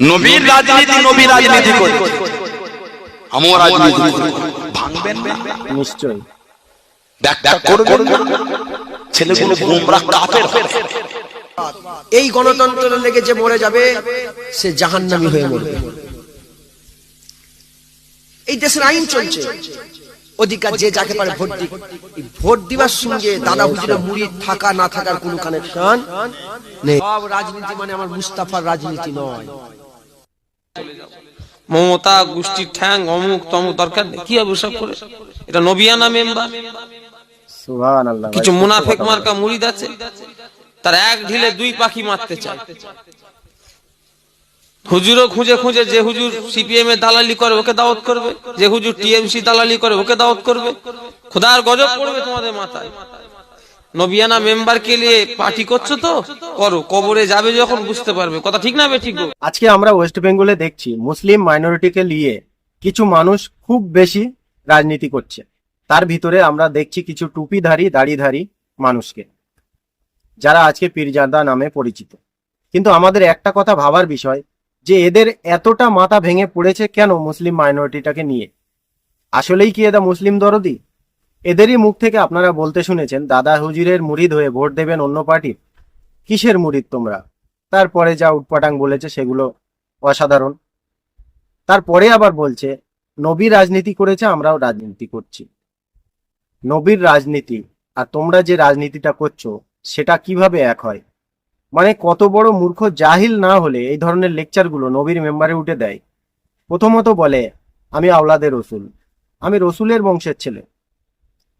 নবীর রাজনীতি নবী রাজনীতি করে। আমিও রাজনীতি ভাঙবেন না। নিশ্চয়ই। করবেন না। ছেলেগুলো গোমরা কাফের। হবে। এই গণতন্ত্র লেগে যে মরে যাবে সে জাহান্নামী হয়ে মরবে। এই দেশের আইন চলছে। অধিকার যে যাকে পারে ভোট দিক। ভোট দিবার সঙ্গে দাদা হুজুরের মুড়ি থাকা না থাকার কোনো কানেকশন নেই। সব রাজনীতি মানে আমার মুস্তাফার রাজনীতি নয়। মমতা গোষ্ঠীর ঠ্যাং অমুক তমুক দরকার নেই। কি হবে সব করে? এটা নবিয়ানা মেম্বার? কিছু মুনাফেক মার্কা মুড়িদ আছে? তার এক ঢিলে দুই পাখি মারতে চায়। হুজুরও খুঁজে খুঁজে যে হুজুর সিপিএম এর দালালি করে ওকে দাওয়াত করবে। যে হুজুর টিএমসি দালালি করে ওকে দাওয়াত করবে। খোদার গজব পড়বে তোমাদের মাথায়। নবিয়ানা মেম্বার কে নিয়ে পার্টি করছ তো? করো, কবরে যাবে যখন বুঝতে পারবে। কথা ঠিক না বে ঠিক আজকে আমরা ওয়েস্ট বেঙ্গলে দেখছি, মুসলিম মাইনরিটিকে নিয়ে কিছু মানুষ খুব বেশি রাজনীতি করছে। তার ভিতরে আমরা দেখছি কিছু টুপিধারী, দাড়িধারী মানুষকে, যারা আজকে পীরজাদা নামে পরিচিত। কিন্তু আমাদের একটা কথা ভাবার বিষয়, যে এদের এতটা মাথা ভেঙে পড়েছে কেন মুসলিম মাইনরিটিটাকে নিয়ে? আসলেই কি এরা মুসলিম দরদি? এদেরই মুখ থেকে আপনারা বলতে শুনেছেন, দাদা হুজুরের মুরিদ হয়ে ভোট দেবেন অন্য পার্টির কিসের মুরিদ তোমরা? তারপরে যা উটপাটাং বলেছে সেগুলো অসাধারণ। তারপরে আবার বলছে নবী রাজনীতি করেছে, আমরাও রাজনীতি করছি। নবীর রাজনীতি আর তোমরা যে রাজনীতিটা করছ, সেটা কীভাবে এক হয়? মানে কত বড় মূর্খ জাহিল না হলে এই ধরনের লেকচারগুলো নবীর মেম্বারে উঠে দেয়। প্রথমত বলে, আমি আওলাদের রসুল। আমি রসুলের বংশের ছেলে।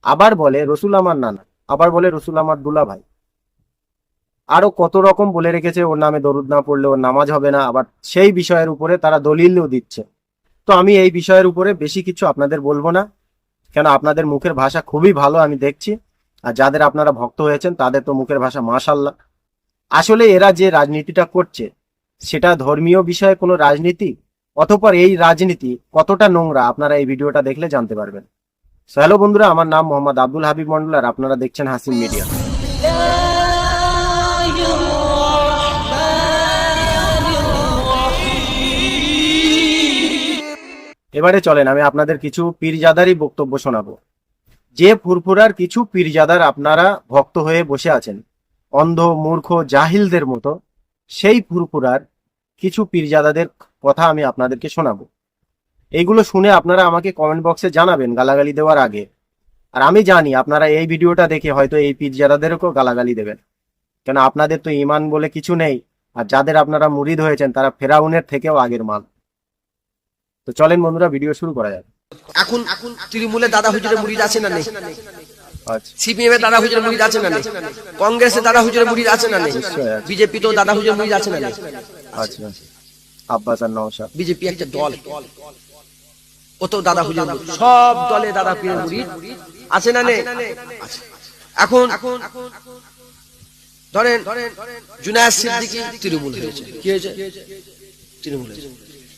আবার বলে রসুল আমার নানা, আবার বলে রসুল আমার দুলা ভাই। আরও কত রকম বলে রেখেছে, ওর নামে দরুদ না পড়লে ওর নামাজ হবে না, আবার সেই বিষয়ের উপরে তারা দলিলও দিচ্ছে। তো আমি এই বিষয়ের উপরে বেশি কিছু আপনাদের বলব না, কেন আপনাদের মুখের ভাষা খুবই ভালো আমি দেখছি, আর যাদের আপনারা ভক্ত হয়েছেন তাদের তো মুখের ভাষা মাশাল্লাহ আসলে এরা যে রাজনীতিটা করছে, সেটা ধর্মীয় বিষয়ে কোনো রাজনীতি, অতপর এই রাজনীতি কতটা নোংরা, আপনারা এই ভিডিওটা দেখলে জানতে পারবেন। So, হ্যালো বন্ধুরা আমার নাম মোহাম্মদ আব্দুল হাবিব মন্ডল আর আপনারা দেখছেন হাসিম মিডিয়া। এবারে চলেন আমি আপনাদের কিছু পীরজাদারই বক্তব্য শোনাবো। যে ফুরফুরার কিছু পীরজাদার আপনারা ভক্ত হয়ে বসে আছেন অন্ধ মূর্খ জাহিলদের মতো সেই ফুরফুরার কিছু পীরজাদাদের কথা আমি আপনাদেরকে শোনাবো। এইগুলো শুনে আপনারা আমাকে কমেন্ট বক্সে জানাবেন গালাগালি দেওয়ার আগে। আর আমি জানি আপনারা এই ভিডিওটা দেখে হয়তো এই পীরজাদাদেরকেও গালাগালি দেবেন। কেন আপনাদের তো ইমান বলে কিছু নেই আর যাদের আপনারা মুরিদ হয়েছেন তারা ফেরাউনের থেকেও আগের মাল। তো চলেন বন্ধুরা ভিডিও শুরু করা যাক। এখন এখন তৃণমূলে দাদা হুজুরের মুড়িদ আছে না নেই? আচ্ছা। সিপিএম এর দাদা হুজুরের মুড়িদ আছে না নেই? কংগ্রেসের দাদা হুজুরের মুড়িদ আছে না নেই? বিজেপি তো দাদা হুজুরের মুড়িদ আছে না নেই? আচ্ছা। আব্বাস আর নওশাদ। বিজেপি একটা দল। ও তো দাদা হুজুর। সব দলে দাদা পীরের মুরিদ আছে না নেই? আছে। এখন ধরেন জুনায়দ সিদ্দিকী তৃণমূল হয়েছে। কি হয়েছে? তৃণমূল হয়েছে।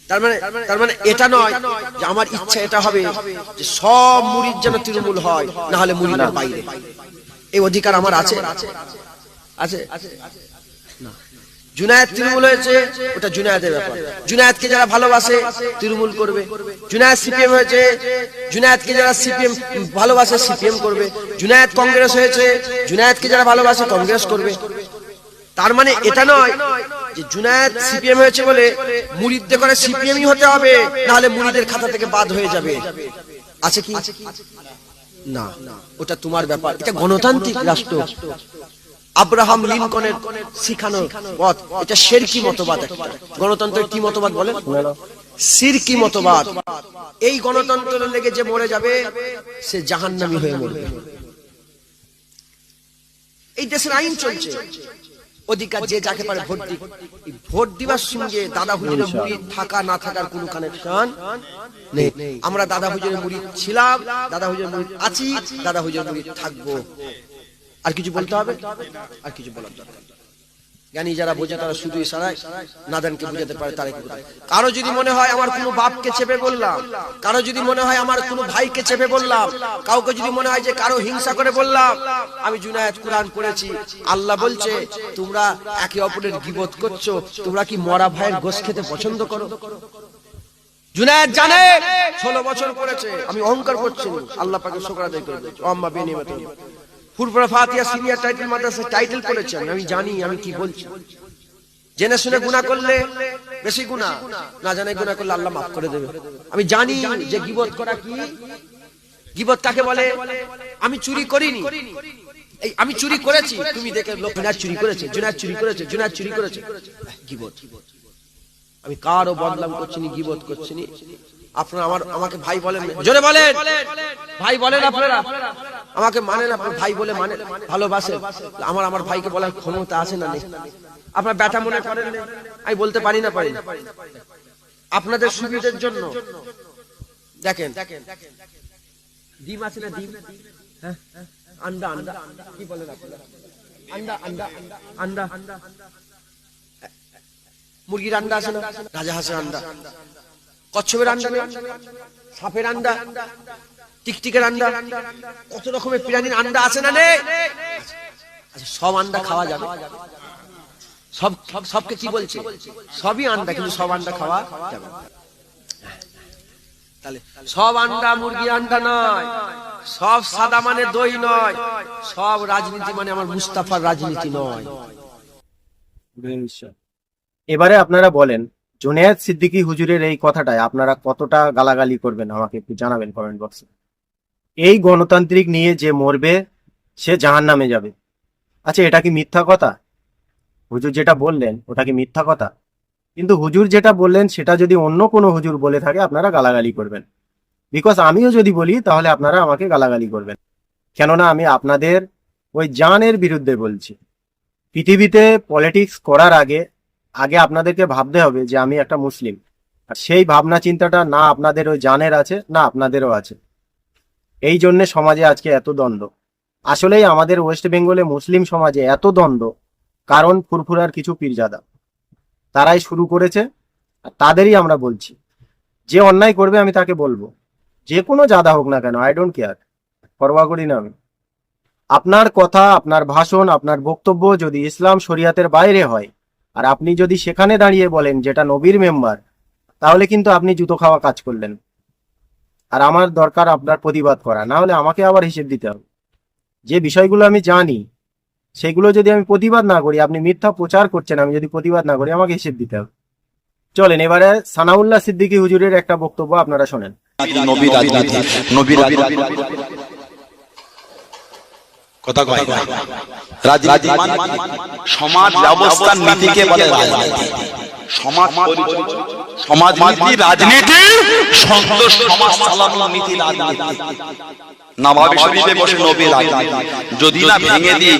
তার মানে তার মানে এটা নয় যে আমার ইচ্ছা এটা হবে যে সব মুরিদ যেন তৃণমূল হয় না হলে মুরিদের বাইরে এই অধিকার আমার আছে আছে আছে। না। জুনায়েদ তৃণমূল হয়েছে, ওটা জুনায়েদের ব্যাপার। জুনায়েদকে যারা ভালোবাসে, তৃণমূল করবে। জুনায়েদ সিপিএম হয়েছে, জুনায়েদকে যারা সিপিএম ভালোবাসে, সিপিএম করবে। জুনায়েদ কংগ্রেস হয়েছে, জুনায়েদকে যারা ভালোবাসে, কংগ্রেস করবে। তার মানে এটা নয় যে জুনায়েদ সিপিএম হয়েছে বলে মুরিদদের করে সিপিএমই হতে হবে, নাহলে মুরিদের খাতা থেকে বাদ হয়ে যাবে। আছে কি? না। ওটা তোমার ব্যাপার। এটা গণতান্ত্রিক রাষ্ট্র। আব্রাহাম লিঙ্কনের শিখানো পথ। এটা শেরকি মতবাদ একটা। গণতন্ত্রের কি মতবাদ বলেন? শুনে সিরকি মতবাদ। এই গণতন্ত্র লেগে যে মরে যাবে সে জাহান্নামী হয়ে মরবে। এই দেশের আইন চলছে। অধিকার যে যাকে পারে ভোট দিক। ভোট দিবার সঙ্গে দাদা হুজুরের মুড়ি থাকা না থাকার কোনো কানেকশন নেই। আমরা দাদা হুজুরের মুড়ি ছিলাম দাদা হুজুরের মুড়ি আছি দাদা হুজুরের মুড়ি থাকব। আর কিছু বলতে হবে? আর কিছু বলার দরকার জ্ঞানী যারা বোঝে তারা শুধু ইশারায় নাদানকে বুঝাতে পারে তারা কি কারও যদি মনে হয় আমার কোনো বাপকে চেপে বললাম, কারও যদি মনে হয় আমার কোনো ভাইকে চেপে বললাম, কাউকে যদি মনে হয় যে কারও হিংসা করে বললাম, আমি জুনায়েদ কোরআন পড়েছি, আল্লাহ বলছে, তোমরা একে অপরের গিবত করছ, তোমরা কি মরা ভাইয়ের গোশ খেতে পছন্দ করো? জুনায়েদ জানে, ষোলো বছর পড়েছে, আমি অহংকার করছি আল্লাহ পাকে শুকর আদায় করে দিচ্ছি আম্মা বেনিয়ামত টাইটেল করেছেন। আমি জানি, আমি কি বলছি। জেনে শুনে করলে বেশি না করলে আল্লাহ করে দেবে। আমি জানি যে গিবত করা কি? গিবত কাকে বলে? আমি চুরি করিনি। এই, আমি চুরি করেছি। তুমি দেখে লোক চুরি করেছে জুনায়েদ চুরি করেছে জুনায়েদ চুরি করেছে। গিবত। আমি কারও বদলাম করছি নি, গিবত করছি নি। আপনারা আমার, আমাকে ভাই বলেন। জোরে বলেন। ভাই বলেন আপনারা। আমাকে মানেন আপনার ভাই বলে মানে ভালোবাসে। আমার আমার ভাইকে বলার ক্ষমতা আছে না আপনার ব্যাটা মনে করেন আমি বলতে পারি না পারি না। আপনাদের সুবিধের জন্য। দেখেন। ডিম আছে না ডিম? হ্যাঁ? আন্ডা আন্ডা। কি বলেন আপনারা? আন্ডা আন্ডা আন্ডা। আন্ডা মুরগির আন্ডা আছে না? রাজা হাঁসের আন্ডা। কচ্ছপের আন্ডা সাপের আন্ডা? টিকটিকের আন্ডা। কত রকমের প্রাণীর আন্ডা আছে না আচ্ছা সব আন্ডা খাওয়া যাবে। সব সব- সবকে কি বলছে? সবই আন্ডা, কিন্তু সব আন্ডা খাওয়া যাবে তাহলে সব আন্ডা মুরগির আন্ডা নয়, সব সাদা মানে দই নয়, সব রাজনীতি মানে আমার মুস্তাফার রাজনীতি নয়। এবারে আপনারা বলেন, জুনেয়াদ সিদ্দিকী হুজুরের এই কথাটায় আপনারা কতটা গালাগালি করবেন আমাকে একটু জানাবেন কমেন্ট বক্সে। এই গণতান্ত্রিক নিয়ে যে মরবে, সে জাহান নামে যাবে। আচ্ছা এটা কি মিথ্যা কথা? হুজুর যেটা বললেন, ওটা কি মিথ্যা কথা? কিন্তু হুজুর যেটা বললেন, সেটা যদি অন্য কোনো হুজুর বলে থাকে, আপনারা গালাগালি করবেন। বিকজ আমিও যদি বলি, তাহলে আপনারা আমাকে গালাগালি করবেন। কেননা আমি আপনাদের ওই জানের বিরুদ্ধে বলছি। পৃথিবীতে পলিটিক্স করার আগে আগে আপনাদেরকে ভাবতে হবে যে আমি একটা মুসলিম। আর সেই ভাবনা চিন্তাটা না আপনাদের ওই জানের আছে, না আপনাদেরও আছে। এই জন্যে সমাজে আজকে এত দ্বন্দ্ব। আসলেই আমাদের ওয়েস্ট বেঙ্গলে মুসলিম সমাজে এত দ্বন্দ্ব, কারণ ফুরফুরার কিছু পীরজাদা। তারাই শুরু করেছে, আর তাদেরই আমরা বলছি। যে অন্যায় করবে আমি তাকে বলব। যে কোনো জাদা হোক না কেন আই ডোন্ট কেয়ার পরোয়া করি না আমি। আপনার কথা, আপনার ভাষণ, আপনার বক্তব্য যদি ইসলাম শরিয়াতের বাইরে হয়, আর আপনি যদি সেখানে দাঁড়িয়ে বলেন যেটা নবীর মেম্বার, তাহলে কিন্তু আপনি জুতো খাওয়া কাজ করলেন। আর আমার দরকার আপনার প্রতিবাদ করা। না হলে আমাকে আবার হিসেব দিতে হবে। যে বিষয়গুলো আমি জানি সেগুলো যদি আমি প্রতিবাদ না করি আপনি মিথ্যা প্রচার করছেন আমি যদি প্রতিবাদ না করি আমাকে হিসেব দিতে হবে। চলেন এবারে সানাউল্লাহ সিদ্দিকী হুজুরের একটা বক্তব্য আপনারা শোনেন। নবী রাজনীতি নবী রাজনীতি কথা কয়। রাজনীতি সমাজ ব্যবস্থার নীতিকে বলে রাজনীতি। সমাজ সমাজ নীতি রাজনীতি সন্তোষ সমাজ চালানোর নীতি রাজনীতি। নবাবি শরীফে বসে নবী রাজনীতি। যদি না ভেঙে দিয়ে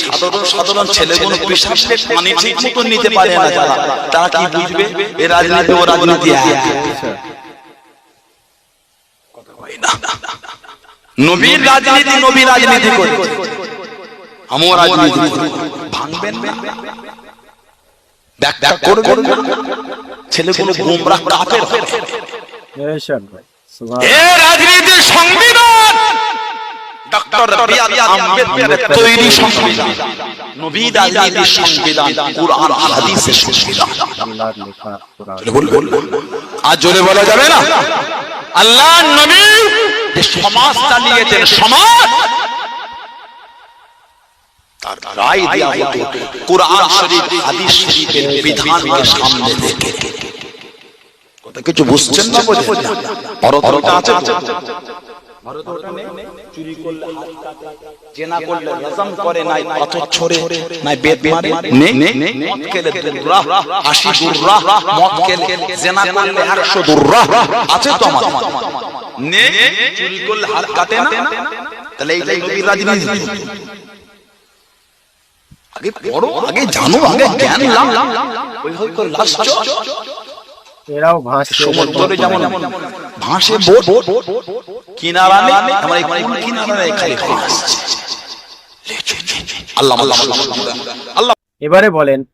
সাধারণ সাধারণ ছেলেগুলো বিশ্বাসে পানি ঠিক মতো নিতে পারে না যারা তারা। কি বুঝবে? এ রাজনীতি ও রাজনীতি এক। নবীর রাজনীতি নবী রাজনীতি করে আমিও রাজনীতি। ভাঙবেন না। ব্যাখ্যা করবেন ছেলেগুলো গোমরা কাফের হবে। এরশাদ ভাই সুবহান এ রাজনীতির সংবিধান! ডক্টর বি আর আম্বেদকরের তৈরি সংবিধান। নবী রাজনীতির সংবিধান কুরআন হাদিসের সংবিধান। আল্লাহর লেখা কোরআন। বল বল আর জোরে বলা যাবে না? আল্লাহ নবী যে সমাজ চালিয়েছেন সমাজ তার রায় দেওয়া হতো। কোরআন শরীফ হাদিস শরীফের বিধানকে সামনে রেখে। কথা কিছু বুঝছেন না বোঝেন? না ভারতটা আছে তো? জেনা করলে রজম করে নাই পাথর ছড়ে নাই বেদ মারে। মদ খেলে দুর্রা হাসি দুর্রা মদ খেলে জেনা করলে একশো দুর্রা আছে তো আমার নে চুরি করলে হাত কাটে না? তাহলে এইটাই রাজনীতি আগে পড়ো আগে জানো আগে জ্ঞান লাও ওইভাবে করে লাস্ট এরাও ভাসছে সমুদ্রে যেমন ভাসে বোট কিনারা নেই আমরা এই কিনারা নেই খালি আল্লাহ আল্লাহ এবারে বলেন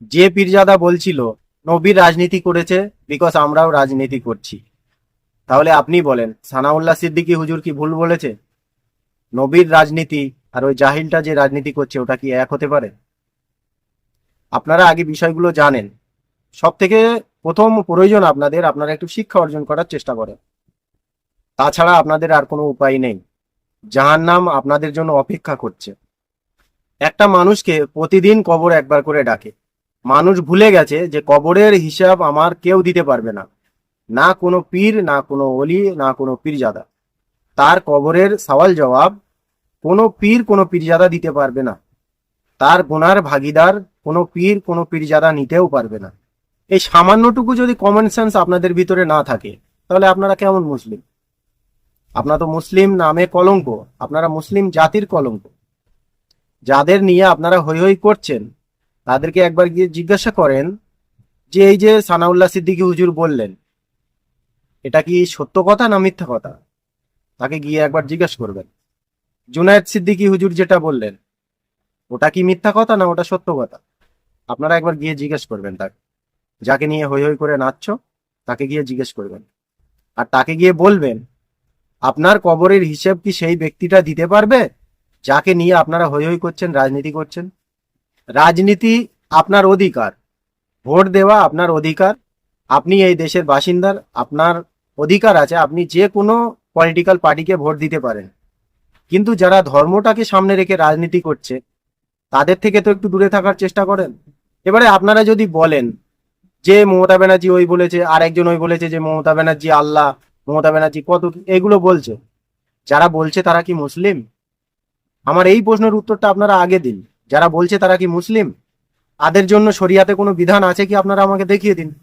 যে পীরজাদা বলছিল নবীর রাজনীতি করেছে বিকজ আমরাও রাজনীতি করছি। তাহলে আপনি বলেন সানাউল্লাহ সিদ্দিকী হুজুর কি ভুল বলেছে? নবীর রাজনীতি আর ওই জাহিলটা যে রাজনীতি করছে, ওটা কি এক হতে পারে? আপনারা আগে বিষয়গুলো জানেন। সব থেকে প্রথম প্রয়োজন আপনাদের, আপনারা একটু শিক্ষা অর্জন করার চেষ্টা করেন। তাছাড়া আপনাদের আর কোনো উপায় নেই। যাহার নাম আপনাদের জন্য অপেক্ষা করছে। একটা মানুষকে প্রতিদিন কবর একবার করে ডাকে। মানুষ ভুলে গেছে যে কবরের হিসাব আমার কেউ দিতে পারবে না। না কোনো পীর, না কোনো অলি না কোনো পীরজাদা। তার কবরের সওয়াল জবাব কোনো পীর কোনো পীরজাদা দিতে পারবে না। তার গুনার ভাগিদার কোনো পীর কোনো পীরজাদা নিতেও পারবে না। এই সামান্যটুকু যদি কমন সেন্স আপনাদের ভিতরে না থাকে, তাহলে আপনারা কেমন মুসলিম? আপনারা তো মুসলিম নামে কলঙ্ক, আপনারা মুসলিম জাতির কলঙ্ক। যাদের নিয়ে আপনারা হই হই করছেন, তাদেরকে একবার গিয়ে জিজ্ঞাসা করেন যে, এই যে সানাউল্লাহ সিদ্দিকী হুজুর বললেন, এটা কি সত্য কথা না মিথ্যা কথা? তাকে গিয়ে একবার জিজ্ঞেস করবেন। জুনায়েদ সিদ্দিকি হুজুর যেটা বললেন, ওটা কি মিথ্যা কথা না ওটা সত্য কথা? আপনারা একবার গিয়ে জিজ্ঞেস করবেন তাকে। যাকে নিয়ে হই হই করে নাচছ, তাকে গিয়ে জিজ্ঞেস করবেন। আর তাকে গিয়ে বলবেন, আপনার কবরের হিসেব কি সেই ব্যক্তিটা দিতে পারবে, যাকে নিয়ে আপনারা হই হই করছেন, রাজনীতি করছেন? রাজনীতি আপনার অধিকার। ভোট দেওয়া আপনার অধিকার। আপনি এই দেশের বাসিন্দার, আপনার অধিকার আছে, আপনি যে কোনো পলিটিক্যাল পার্টিকে ভোট দিতে পারেন। কিন্তু যারা ধর্মটাকে সামনে রেখে রাজনীতি করছে, তাদের থেকে তো একটু দূরে থাকার চেষ্টা করেন। এবারে আপনারা যদি বলেন যে মমতা ব্যানার্জি ওই বলেছে আর একজন ওই বলেছে যে মমতা ব্যানার্জি আল্লাহ, মমতা ব্যানার্জি কত এগুলো বলছে। যারা বলছে তারা কি মুসলিম? আমার এই প্রশ্নের উত্তরটা আপনারা আগে দিন। যারা বলছে তারা কি মুসলিম? তাদের জন্য শরিয়াতে কোনো বিধান আছে কি আপনারা আমাকে দেখিয়ে দিন?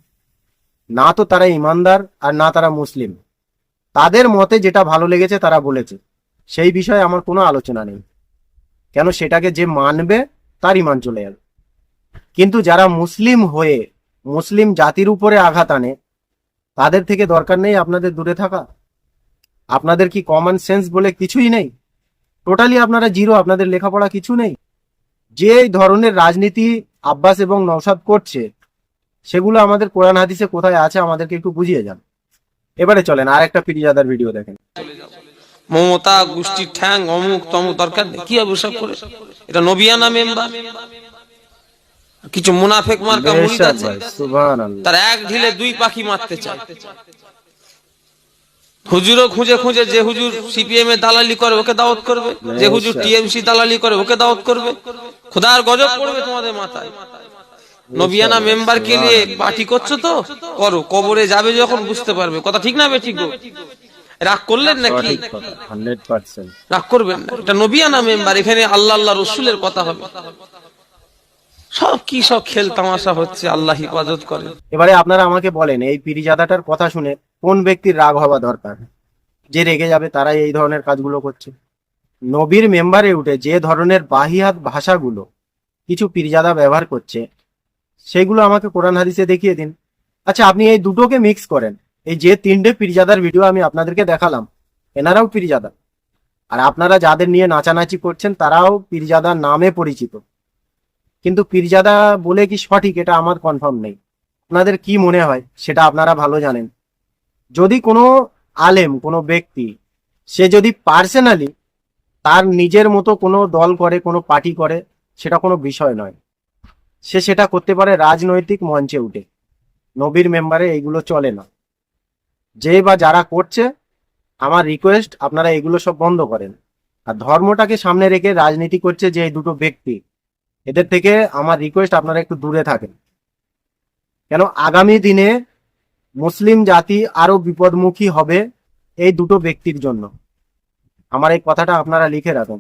না তো তারা ইমানদার আর না তারা মুসলিম। তাদের মতে যেটা ভালো লেগেছে তারা বলেছে। সেই বিষয়ে আমার কোনো আলোচনা নেই। কেন সেটাকে যে মানবে তার ইমান চলে যাবে। কিন্তু যারা মুসলিম হয়ে, মুসলিম জাতির উপরে আঘাত আনে, তাদের থেকে দরকার নেই আপনাদের দূরে থাকা। আপনাদের কি কমন সেন্স বলে কিছুই নেই? টোটালি আপনারা জিরো আপনাদের লেখাপড়া কিছু নেই। যে ধরনের রাজনীতি আব্বাস এবং নওশাদ করছে, সেগুলো আমাদের কোরআন হাদিসে কোথায় আছে আমাদেরকে একটু বুঝিয়ে যান। এবারে চলেন আর একটা পিরিজাদার ভিডিও দেখেন। মমতা গোষ্ঠীর ঠ্যাং অমুক তমুক দরকার নেই। কি অভিশাপ করে? এটা নবিয়ানা মেম্বার? কিছু মুনাফেক মার্কা মুরিদ আছে? তার এক ঢিলে দুই পাখি মারতে চায়। হুজুরও খুঁজে খুঁজে যে হুজুর সিপিএম এ দালালি করে ওকে দাওয়াত করবে। যে হুজুর টিএমসি দালালি করে ওকে দাওয়াত করবে। খোদার গজব পড়বে তোমাদের মাথায়। নবিয়ানা মেম্বার কে নিয়ে পার্টি করছ তো? করো কবরে যাবে যখন বুঝতে পারবে। কথা ঠিক না বে ঠিক? রাগ করলেন নাকি? রাগ করবেন না। এটা নবিয়ানা মেম্বার এখানে আল্লাহ আল্লাহ রসুলের কথা হবে। সব কি সব খেল তামাশা হচ্ছে আল্লাহ হিফাজত করে এবারে আপনারা আমাকে বলেন এই পিরিজাদাটার কথা শুনে কোন ব্যক্তির রাগ হওয়া দরকার? যে রেগে যাবে তারাই এই ধরনের কাজগুলো করছে। নবীর মেম্বারে উঠে যে ধরনের বাহিয়াত ভাষাগুলো কিছু পিরিজাদা ব্যবহার করছে সেগুলো আমাকে কোরআন হাদিসে দেখিয়ে দিন। আচ্ছা আপনি এই দুটোকে মিক্স করেন। এই যে তিনটে পিরিজাদার ভিডিও আমি আপনাদেরকে দেখালাম, এনারাও পিরিজাদা আর আপনারা যাদের নিয়ে নাচানাচি করছেন, তারাও পিরিজাদা নামে পরিচিত। কিন্তু পিরজাদা বলে কি সঠিক, এটা আমার কনফার্ম নেই। আপনাদের কি মনে হয়, সেটা আপনারা ভালো জানেন। যদি কোনো আলেম, কোনো ব্যক্তি, সে যদি পার্সোনালি তার নিজের মতো কোনো দল করে, কোনো পার্টি করে, সেটা কোনো বিষয় নয়। সে সেটা করতে পারে রাজনৈতিক মঞ্চে উঠে। নবীর মেম্বারে এইগুলো চলে না। যে বা যারা করছে, আমার রিকোয়েস্ট আপনারা এগুলো সব বন্ধ করেন। আর ধর্মটাকে সামনে রেখে রাজনীতি করছে যে এই দুটো ব্যক্তি, এদের থেকে আমার রিকোয়েস্ট আপনারা একটু দূরে থাকেন। কেন আগামী দিনে মুসলিম জাতি আরও বিপদমুখী হবে এই দুটো ব্যক্তির জন্য। আমার এই কথাটা আপনারা লিখে রাখুন।